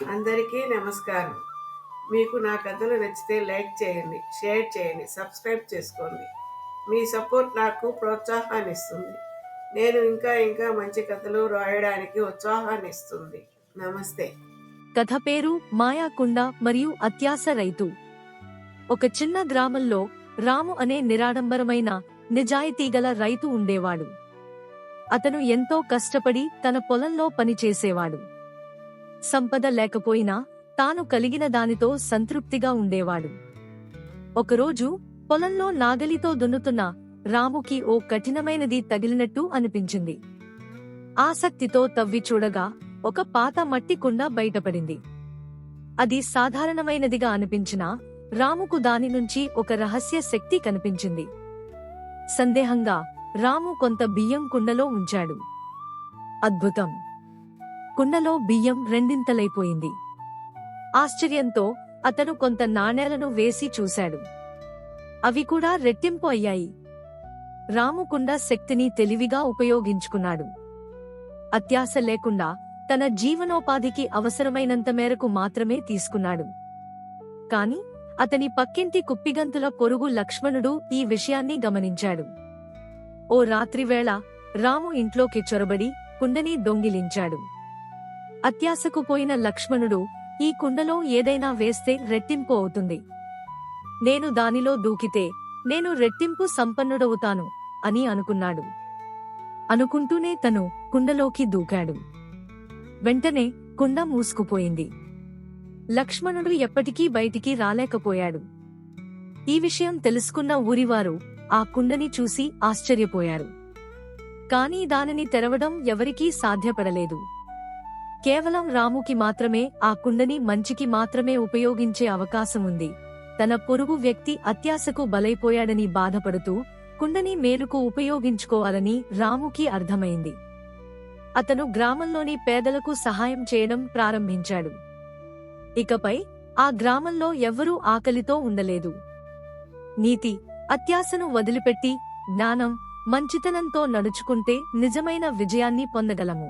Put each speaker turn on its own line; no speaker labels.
అందరికీ నమస్కారం. మీకు నా కథలు నచ్చితే లైక్ చేయండి షేర్ చేయండి సబ్స్క్రైబ్ చేసుకోండి. మీ సపోర్ట్ నాకు ప్రోత్సాహాన్ని ఇస్తుంది నేను ఇంకా ఇంకా మంచి కథలు రాయడానికి ఉత్సాహాన్ని ఇస్తుంది నమస్తే.
కథ పేరు మాయాకుండ మరియు అత్యాస రైతు. ఒక చిన్న గ్రామంలో రాము అనే నిరాడంబరమైన నిజాయితీ గల రైతు ఉండేవాడు. అతను ఎంతో కష్టపడి తన పొలంలో పనిచేసేవాడు. సంపద లేకపోయినా తాను కలిగిన దానితో సంతృప్తిగా ఉండేవాడు. ఒకరోజు పొలంలో నాగలితో దున్నుతున్న రాముకి ఓ కఠినమైనది తగిలినట్టు అనిపించింది. ఆసక్తితో తవ్వి చూడగా ఒక పాత మట్టి కుండ బయటపడింది. అది సాధారణమైనదిగా అనిపించినా రాముకు దాని నుంచి ఒక రహస్య శక్తి కనిపించింది. సందేహంగా రాము కొంత బియ్యం కుండలో ఉంచాడు. అద్భుతం! కుండలో బియ్యం రెండింతలైపోయింది. ఆశ్చర్యంతో అతను కొంత నాణేలను వేసి చూశాడు. అవి కూడా రెట్టింపు అయ్యాయి. రాము కుండ శక్తిని తెలివిగా ఉపయోగించుకున్నాడు. అత్యాశ లేకుండా తన జీవనోపాధికి అవసరమైనంత మేరకు మాత్రమే తీసుకున్నాడు. కాని అతని పక్కింటి కుప్పిగంతుల పొరుగు లక్ష్మణుడు ఈ విషయాన్ని గమనించాడు. ఓ రాత్రివేళ రాము ఇంట్లోకి చొరబడి కుండని దొంగిలించాడు. అత్యాశకు పోయిన లక్ష్మణుడు ఈ కుండలో ఏదైనా వేస్తే రెట్టింపు అవుతుంది. నేను దానిలో దూకితే నేను రెట్టింపు సంపన్నుడవుతాను అని అనుకున్నాడు. అనుకుంటూనే తను కుండలోకి దూకాడు. వెంటనే కుండ మూసుకుపోయింది. లక్ష్మణుడు ఎప్పటికీ బయటికి రాలేకపోయాడు. ఈ విషయం తెలుసుకున్న ఊరివారు ఆ కుండని చూసి ఆశ్చర్యపోయారు. కానీ దానిని తెరవడం ఎవరికీ సాధ్యపడలేదు. కేవలం రాముకి మాత్రమే ఆ కుండని మంచికి మాత్రమే ఉపయోగించే అవకాశం ఉంది. తన పొరుగు వ్యక్తి అత్యాశకు బలైపోయాడని బాధపడుతూ కుండని మేలుకు ఉపయోగించుకోవాలని రాముకి అర్థమైంది. అతను గ్రామంలోని పేదలకు సహాయం చేయడం ప్రారంభించాడు. ఇకపై ఆ గ్రామంలో ఎవ్వరూ ఆకలితో ఉండలేదు. నీతి అత్యాశను వదిలిపెట్టి జ్ఞానం మంచితనంతో నడుచుకుంటే నిజమైన విజయాన్ని పొందగలము.